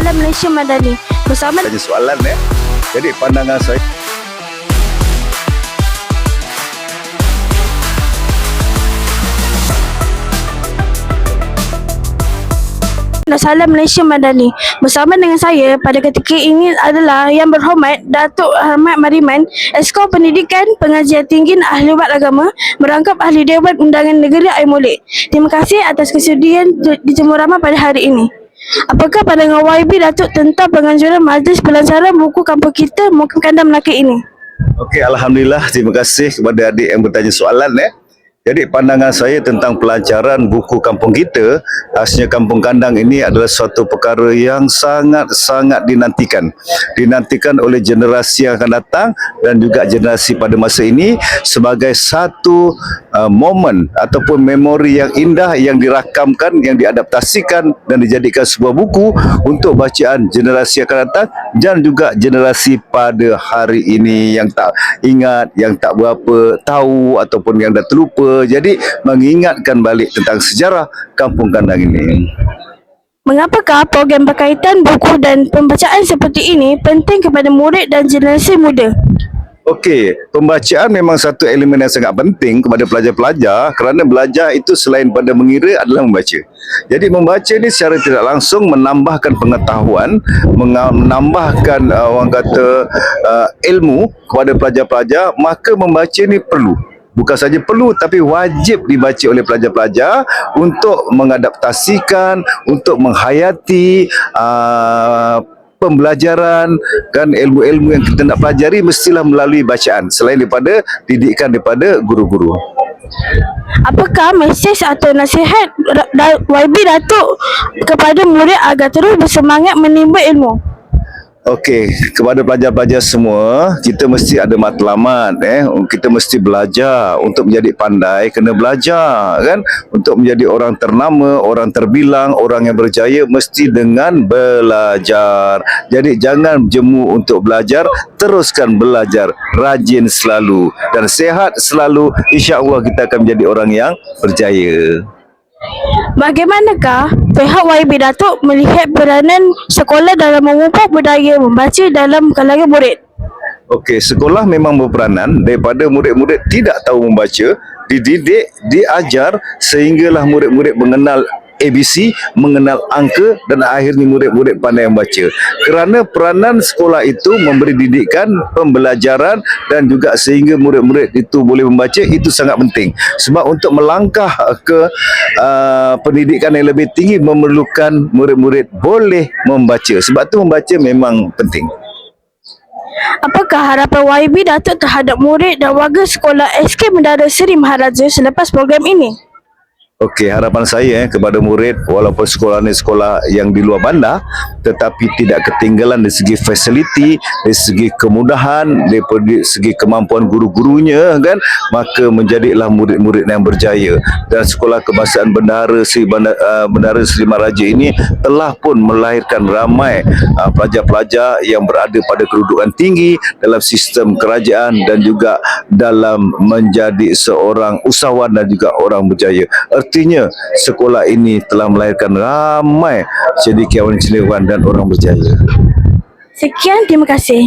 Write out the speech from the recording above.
Salam Malaysia Madani. Bersama Tanya soalan eh. Jadi pandangan saya Salam Malaysia Madani. Bersama dengan saya pada ketika ini adalah Yang Berhormat Datuk Ahmad Mariman, Esko Pendidikan Pengajian Tinggi Ahli Ubat Agama, merangkap Ahli Dewan Undangan Negeri Air Molek. Terima kasih atas kesudian di- dijemur ramah pada hari ini. Apakah pandangan YB Datuk tentang penganjuran majlis pelancaran buku kampung kita Mukim Kandang Melaka ini? Okey, Alhamdulillah. Terima kasih kepada adik yang bertanya soalan eh. Jadi pandangan saya tentang pelancaran buku kampung kita, khasnya kampung kandang ini adalah suatu perkara yang sangat-sangat dinantikan. Dinantikan oleh generasi yang akan datang dan juga generasi pada masa ini sebagai satu uh, momen ataupun memori yang indah yang dirakamkan, yang diadaptasikan dan dijadikan sebuah buku untuk bacaan generasi yang akan datang dan juga generasi pada hari ini yang tak ingat, yang tak berapa tahu ataupun yang dah terlupa. Jadi mengingatkan balik tentang sejarah kampung kandang ini. Mengapakah program berkaitan buku dan pembacaan seperti ini penting kepada murid dan generasi muda? Okey, pembacaan memang satu elemen yang sangat penting kepada pelajar-pelajar kerana belajar itu selain pada mengira adalah membaca. Jadi membaca ini secara tidak langsung menambahkan pengetahuan, menambahkan uh, orang kata uh, ilmu kepada pelajar-pelajar, maka membaca ini perlu. Bukan saja perlu tapi wajib dibaca oleh pelajar-pelajar untuk mengadaptasikan, untuk menghayati uh, pembelajaran kan ilmu-ilmu yang kita nak pelajari mestilah melalui bacaan selain daripada didikan daripada guru-guru. Apakah mesej atau nasihat YB Datuk kepada murid agar terus bersemangat menimba ilmu? Okey, kepada pelajar-pelajar semua, kita mesti ada matlamat eh. Kita mesti belajar untuk menjadi pandai, kena belajar kan. Untuk menjadi orang ternama, orang terbilang, orang yang berjaya mesti dengan belajar. Jadi jangan jemu untuk belajar, teruskan belajar, rajin selalu dan sehat selalu. Insya-Allah kita akan menjadi orang yang berjaya. Bagaimanakah pihak YB Datuk melihat peranan sekolah dalam memupuk budaya membaca dalam kalangan murid? Okey, sekolah memang berperanan daripada murid-murid tidak tahu membaca, dididik, diajar sehinggalah murid-murid mengenal ABC, mengenal angka dan akhirnya murid-murid pandai membaca. Kerana peranan sekolah itu memberi didikan, pembelajaran dan juga sehingga murid-murid itu boleh membaca itu sangat penting. Sebab untuk melangkah ke uh, pendidikan yang lebih tinggi memerlukan murid-murid boleh membaca. Sebab tu membaca memang penting. Apakah harapan YB Datuk terhadap murid dan warga sekolah SK Mendara Seri Maharaja selepas program ini? Okey, harapan saya eh, kepada murid walaupun sekolah ni sekolah yang di luar bandar tetapi tidak ketinggalan dari segi fasiliti, dari segi kemudahan, dari segi kemampuan guru-gurunya kan, maka menjadilah murid-murid yang berjaya. Dan sekolah kebangsaan Bendara Seri Bandar, uh, Bendara Seri Maharaja ini telah pun melahirkan ramai uh, pelajar-pelajar yang berada pada kedudukan tinggi dalam sistem kerajaan dan juga dalam menjadi seorang usahawan dan juga orang berjaya. Artinya sekolah ini telah melahirkan ramai cendekiawan-cendekiawan dan orang berjaya. Sekian, terima kasih.